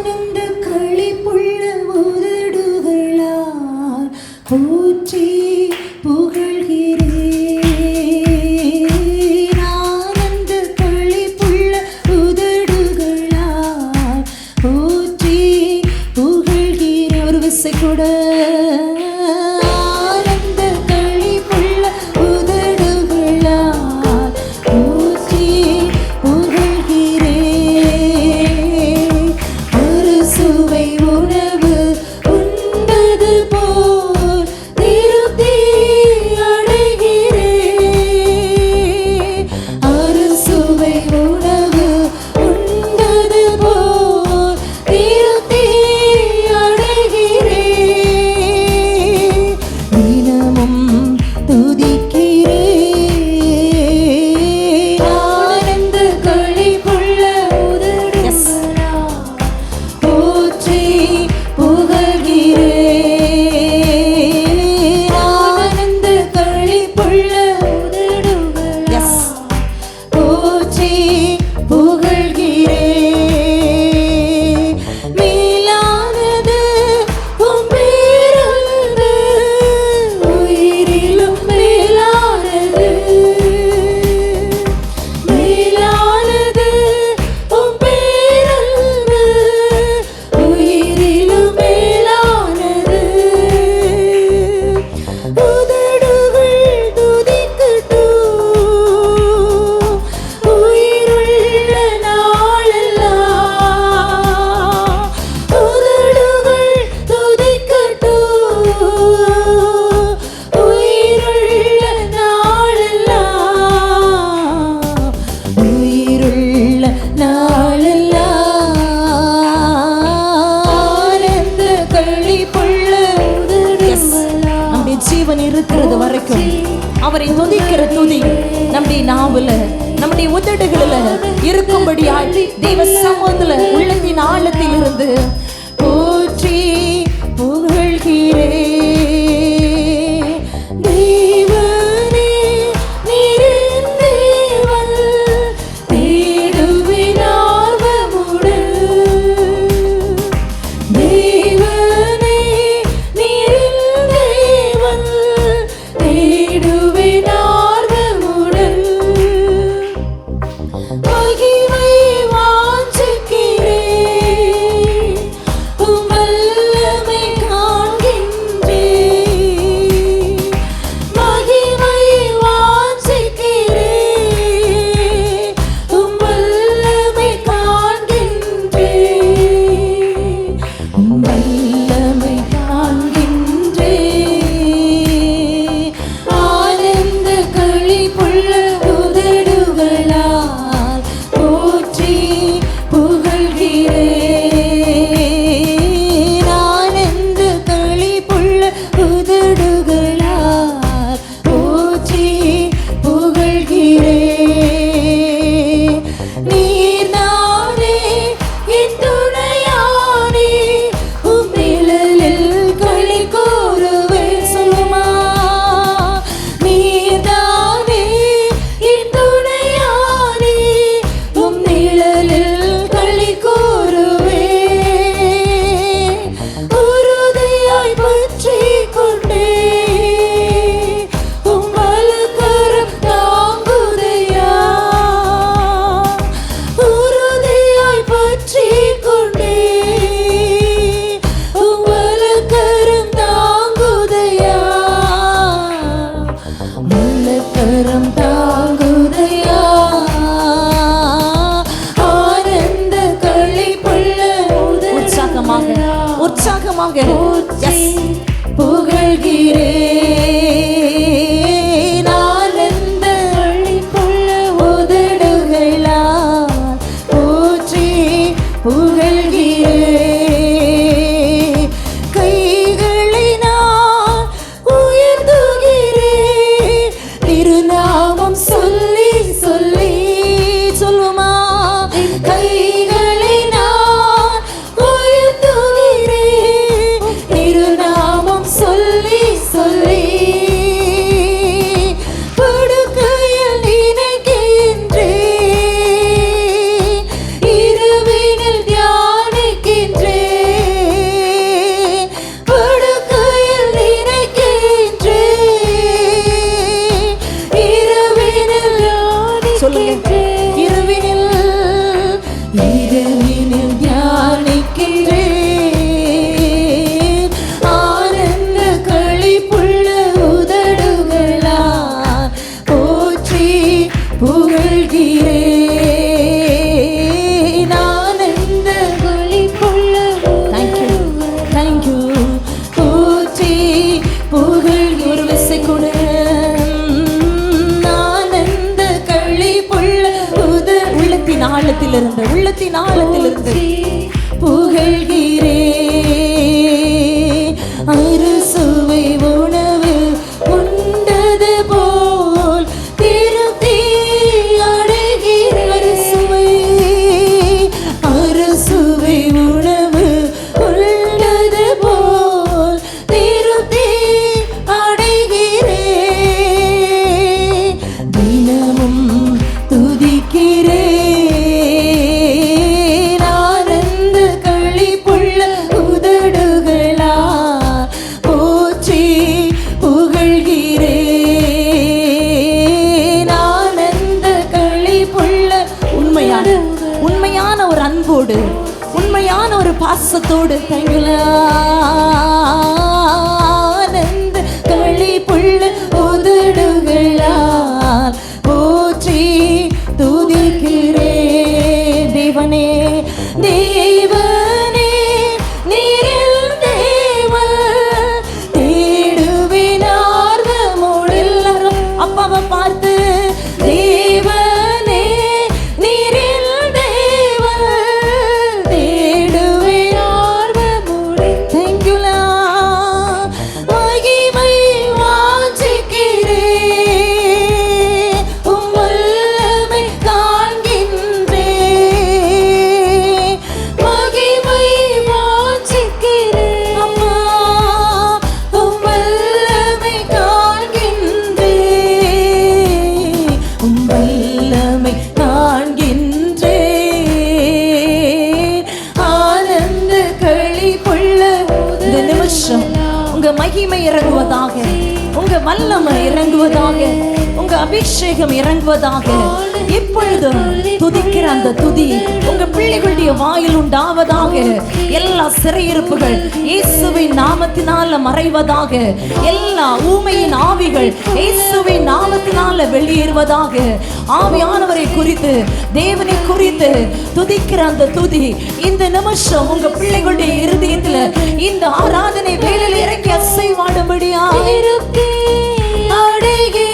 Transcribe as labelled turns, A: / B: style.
A: ஆனந்த களிப்புள்ள உதடுகளால் போற்றி புகழ்கிறேன். ஆனந்த களிப்புள்ள உதடுகளால் போற்றி புகழ்கிறேன். ஒரு விசை கூட. உணர்வுல
B: நம்முடைய உதடுகளில் இருக்கும்படியாய் தெய்வ சமூகத்துல உள்ளத்தின் ஆழத்தில் இருந்து உள்ளத்தின் ஆழத்திலிருந்து. பாசத்தோடு தங்கலாம் அபிஷேகம் இறங்குவதாக இப்பொழுது துதிக்கிற அந்த துதி உங்க பிள்ளைகளுடைய வாயில் உண்டாவதாக எல்லா சிறையிருப்புகள் இயேசுவின் நாமத்தினால மறைவதாக எல்லா ஊமையின் ஆவிகள் இயேசுவின் நாமத்தினால வெளியேறுவதாக ஆவியானவரை குறித்து தேவனை குறித்து துதிக்கிற அந்த துதி இந்த நிமிஷம் உங்க பிள்ளைகளுடைய இருதயத்தில் இந்த ஆராதனை வேலையில் இறக்கி அசைவாடும்படியா?
A: அடைகி